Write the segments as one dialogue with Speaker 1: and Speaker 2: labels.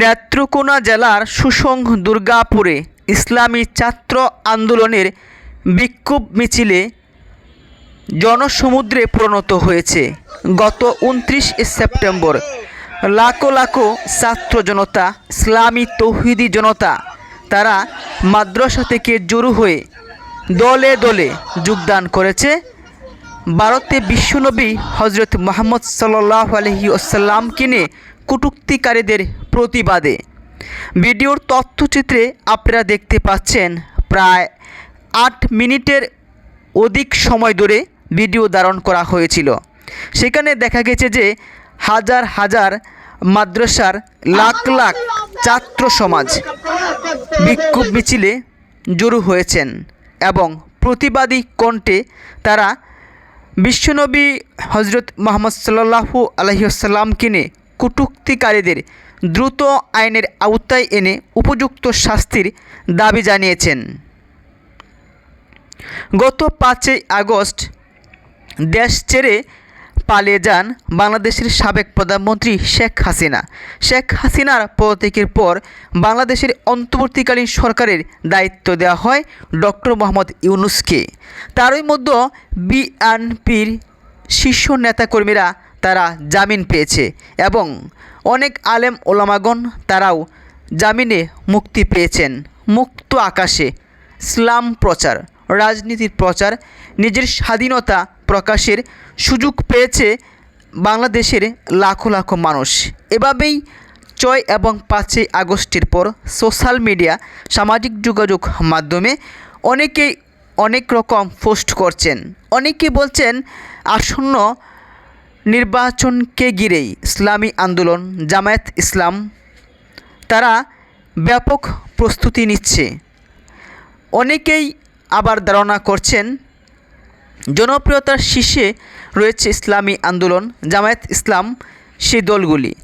Speaker 1: নেত্রকোনা জেলার সুসংঘ দুর্গাপুরে ইসলামী ছাত্র আন্দোলনের বিক্ষোভ মিছিলে জনসমুদ্রে পরিণত হয়েছে। গত উনত্রিশ সেপ্টেম্বর লাখো লাখো ছাত্র জনতা, ইসলামী তৌহিদি জনতা, তারা মাদ্রাসা থেকে জড়ো হয়ে দলে দলে যোগদান করেছে। ভারতে বিশ্বনবী হজরত মোহাম্মদ সাল্লাহ আলহি আসাল্লামকে নিয়ে কটুক্তিকারীদের প্রতিবাদে। ভিডিওর তথ্যচিত্রে আপনারা দেখতে পাচ্ছেন, প্রায় আট মিনিটের অধিক সময় ধরে ভিডিও ধারণ করা হয়েছিল। সেখানে দেখা গেছে যে হাজার হাজার মাদ্রাসার লাখ লাখ ছাত্র সমাজ বিক্ষোভ মিছিলে জড়ো হয়েছেন এবং প্রতিবাদী কণ্ঠে তারা বিশ্বনবী হজরত মোহাম্মদ সাল্লাহু নিয়ে কটুক্তিকারীদের দ্রুত আইনের আওতায় এনে উপযুক্ত শাস্তির দাবি জানিয়েছেন। গত পাঁচই আগস্ট দেশ ছেড়ে পালিয়ে যান বাংলাদেশের সাবেক প্রধানমন্ত্রী শেখ হাসিনা। শেখ হাসিনার পদত্যাগের পর বাংলাদেশের অন্তর্বর্তীকালীন সরকারের দায়িত্ব দেওয়া হয় ডক্টর মোহাম্মদ ইউনুসকে। তারই মধ্যে বিএনপির শীর্ষ নেতাকর্মীরা তারা জামিন পেয়েছে এবং অনেক আলেম ওলামাগণ তারাও জামিনে মুক্তি পেয়েছেন। মুক্ত আকাশে ইসলাম প্রচার, রাজনীতির প্রচার নিজের স্বাধীনতা প্রকাশের সুযোগ পেয়েছে বাংলাদেশের লাখো লাখো মানুষ। এভাবেই ছয় এবং পাঁচই আগস্টের পর সোশ্যাল মিডিয়া, সামাজিক যোগাযোগ মাধ্যমে অনেকেই অনেক রকম পোস্ট করছেন। অনেকে বলছেন, আসন্ন নির্বাচনকে ঘিরেই ইসলামী আন্দোলন, জামায়াত ইসলাম, তারা ব্যাপক প্রস্তুতি নিচ্ছে। অনেকেই আবার ধারণা করছেন জনপ্রিয়তার শীর্ষে রয়েছে ইসলামী আন্দোলন, জামায়াত ইসলাম, সেই দলগুলি,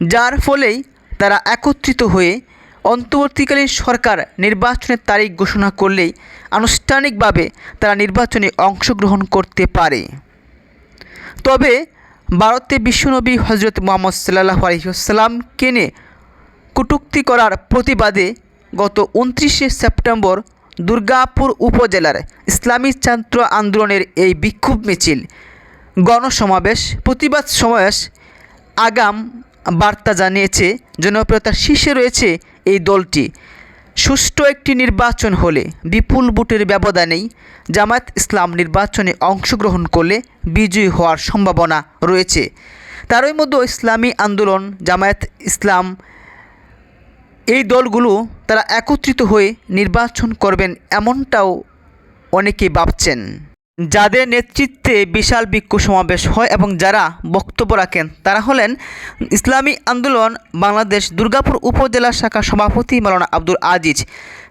Speaker 1: যার ফলেই তারা একত্রিত হয়ে অন্তর্বর্তীকালীন সরকার নির্বাচনের তারিখ ঘোষণা করলেই আনুষ্ঠানিকভাবে তারা নির্বাচনে অংশগ্রহণ করতে পারে। তবে ভারতে বিশ্বনবী হজরত মোহাম্মদ সাল্লাহ আলহিসাল্লামকে নিয়ে কটূক্তি করার প্রতিবাদে গত উনত্রিশে সেপ্টেম্বর দুর্গাপুর উপজেলার ইসলামী ছাত্র আন্দোলনের এই বিক্ষোভ মিছিল, গণসমাবেশ, প্রতিবাদ সমাবেশ আগাম বার্তা জানিয়েছে জনপ্রিয়তার শীর্ষে রয়েছে এই দলটি। সুষ্ঠু একটি নির্বাচন হলে বিপুল ভোটের ব্যবধানেই জামায়াত ইসলাম নির্বাচনে অংশগ্রহণ করলে বিজয়ী হওয়ার সম্ভাবনা রয়েছে। তারই মধ্যে ইসলামী আন্দোলন, জামায়াত ইসলাম এই দলগুলো তারা একত্রিত হয়ে নির্বাচন করবেন এমনটাও অনেকেই ভাবছেন। যাদের নেতৃত্বে বিশাল বিক্ষোভ সমাবেশ হয় এবং যারা বক্তব্য রাখেন, তারা হলেন ইসলামী আন্দোলন বাংলাদেশ দুর্গাপুর উপজেলা শাখা সভাপতি মালানা আব্দুল আজিজ,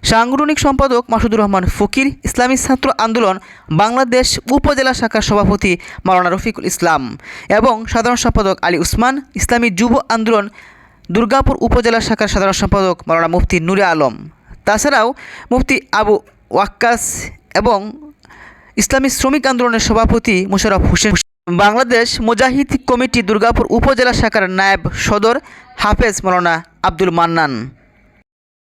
Speaker 1: সাংগঠনিক সম্পাদক মাসুদুর রহমান ফকির, ইসলামী ছাত্র আন্দোলন বাংলাদেশ উপজেলা শাখার সভাপতি মালানা রফিকুল ইসলাম এবং সাধারণ সম্পাদক আলী উসমান, ইসলামী যুব আন্দোলন দুর্গাপুর উপজেলা শাখার সাধারণ সম্পাদক মাওলানা মুফতি নুরে আলম। তাছাড়াও মুফতি আবু ওয়াক্কাস এবং ইসলামী শ্রমিক আন্দোলনের সভাপতি মুশারফ হোসেন। বাংলাদেশ মুজাহিদ কমিটি দুর্গাপুর উপজেলা শাখার নায়েব সদর হাফেজ মৌলানা আব্দুল মান্নান।